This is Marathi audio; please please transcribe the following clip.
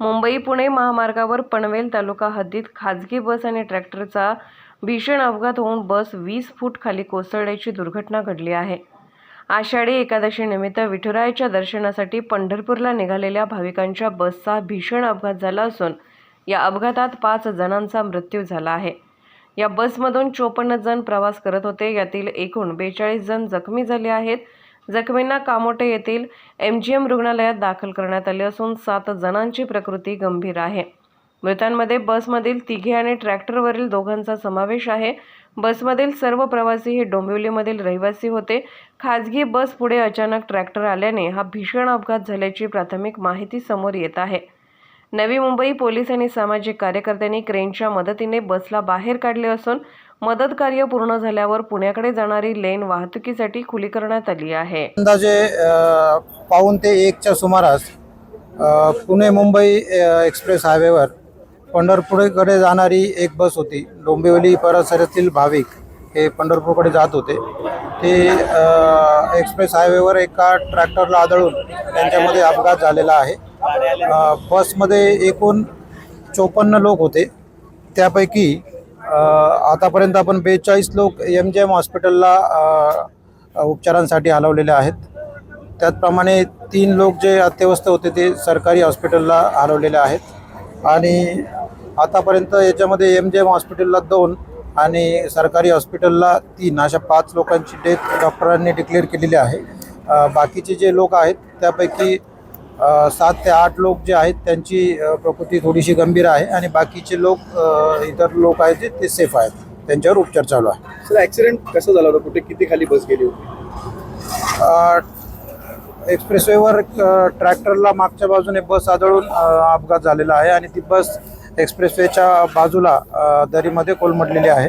मुंबई पुणे महामार्गावर पनवेल तालुका हद्दीत खाजगी बस आणि ट्रॅक्टरचा भीषण अपघात होऊन बस वीस फूट खाली कोसळल्याची दुर्घटना घडली आहे. आषाढी एकादशीनिमित्त विठुरायाच्या दर्शनासाठी पंढरपूरला निघालेल्या भाविकांच्या बसचा भीषण अपघात झाला असून या अपघातात पाच जणांचा मृत्यू झाला आहे. या बसमधून चोपन्न जण प्रवास करत होते. यातील एकूण बेचाळीस जण जखमी झाले आहेत. जखमींना कामोटे येथील एम जी एम रुग्णालयात दाखल करण्यात आले असून सात जणांची प्रकृती गंभीर आहे. मृतांमध्ये बसमधील तिघे आणि ट्रॅक्टरवरील दोघांचा समावेश आहे. बसमधील सर्व प्रवासी हे डोंबिवलीमधील रहिवासी होते. खाजगी बस पुढे अचानक ट्रॅक्टर आल्याने हा भीषण अपघात झाल्याची प्राथमिक माहिती समोर येत आहे. नवी मुंबई पोलीस आणि सामाजिक कार्यकर्त्यांनी क्रेनच्या मदतीने बसला बाहेर काढले असून मदत कार्य पूर्ण झाल्यावर पुण्याकडे जाणारी लेन वाहतुकीसाठी खुली करण्यात आली आहे. अंदाजे पाऊन ते एकच्या सुमारास पुणे मुंबई एक्सप्रेस हायवेवर पंढरपूरकडे जाणारी एक बस होती. डोंबिवली परिसरातील भाविक हे पंढरपूरकडे जात होते. ते एक्सप्रेस हायवेवर एका ट्रॅक्टरला आदळून त्यांच्यामध्ये अपघात झालेला आहे. बसमध्ये एकूण चोपन्न लोक होते. त्यापैकी आतापर्यंत आपण बेचाळीस लोक एम जे एम हॉस्पिटलला उपचारांसाठी हलवलेले आहेत. त्याचप्रमाणे तीन लोक जे अत्यवस्थ होते ते सरकारी हॉस्पिटलला हलवलेले आहेत. आणि आतापर्यंत याच्यामध्ये एम जे एम हॉस्पिटलला दोन आणि सरकारी हॉस्पिटलला तीन. अशा पाच लोकांची डेथ डॉक्टरांनी डिक्लेअर केलेली आहे. बाकीचे जे लोक आहेत त्यापैकी सात ते आठ लोक जे आहेत त्यांची प्रकृती थोडीशी गंभीर आहे आणि बाकीचे लोक इतर लोक आहेत ते सेफ आहेत. त्यांच्यावर उपचार चालू आहे. सर ऍक्सिडेंट कसं झाला होता? कुठे किती खाली बस गेली होती? एक्सप्रेसवेवर ट्रॅक्टरला मागच्या बाजूने बस आदळून अपघात झालेला आहे आणि ती बस एक्सप्रेसवेच्या बाजूला दरीमध्ये कोलमडलेली आहे.